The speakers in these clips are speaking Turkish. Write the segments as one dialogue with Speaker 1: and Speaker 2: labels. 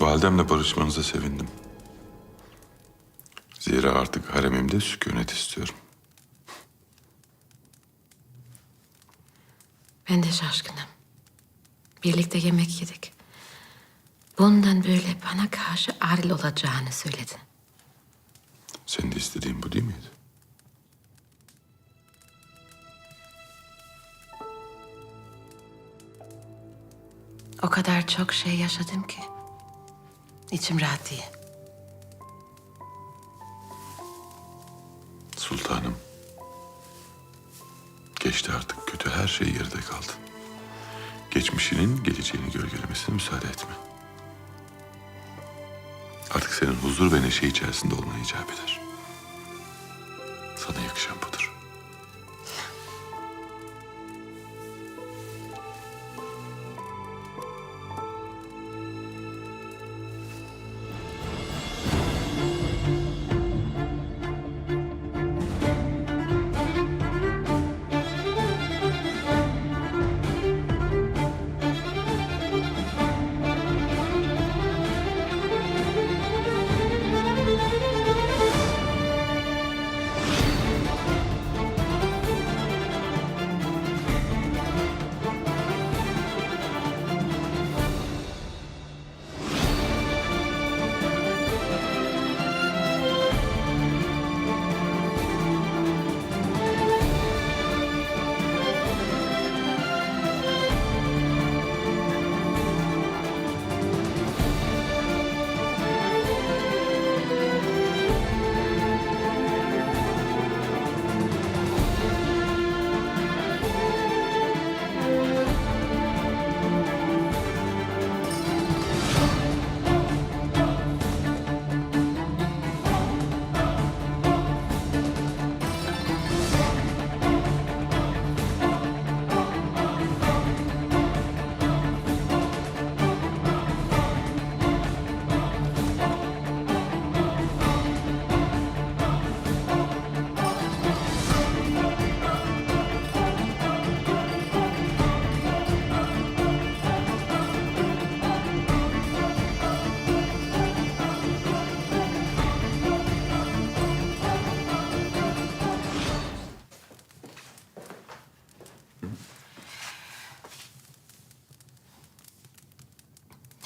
Speaker 1: Validemle barışmanıza sevindim. Zira artık haremimde sükunet istiyorum.
Speaker 2: Ben de şaşkınım. Birlikte yemek yedik. Bundan böyle bana karşı adil olacağını söyledi.
Speaker 1: Senin de istediğin bu değil miydi?
Speaker 2: O kadar çok şey yaşadım ki. İçim rahat değil.
Speaker 1: Sultanım. Geçti artık kötü her şey geride kaldı. Geçmişinin geleceğini gölgelemesine müsaade etme. Artık senin huzur ve neşe içerisinde olman icap eder. Sana yakışan budur.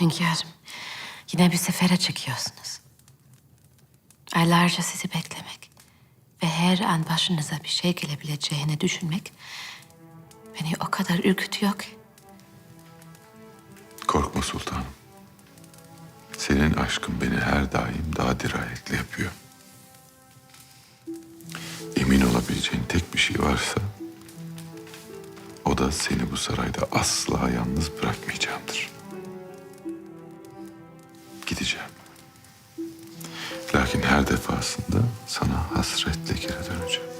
Speaker 2: Hünkârım, yine bir sefere çıkıyorsunuz. Aylarca sizi beklemek ve her an başınıza bir şey gelebileceğini düşünmek beni o kadar ürkütüyor ki.
Speaker 1: Korkma sultanım. Senin aşkın beni her daim daha dirayetli yapıyor. Emin olabileceğin tek bir şey varsa... ...o da seni bu sarayda asla yalnız bırakmayacağımdır. Gideceğim. Lakin her defasında sana hasretle geri döneceğim.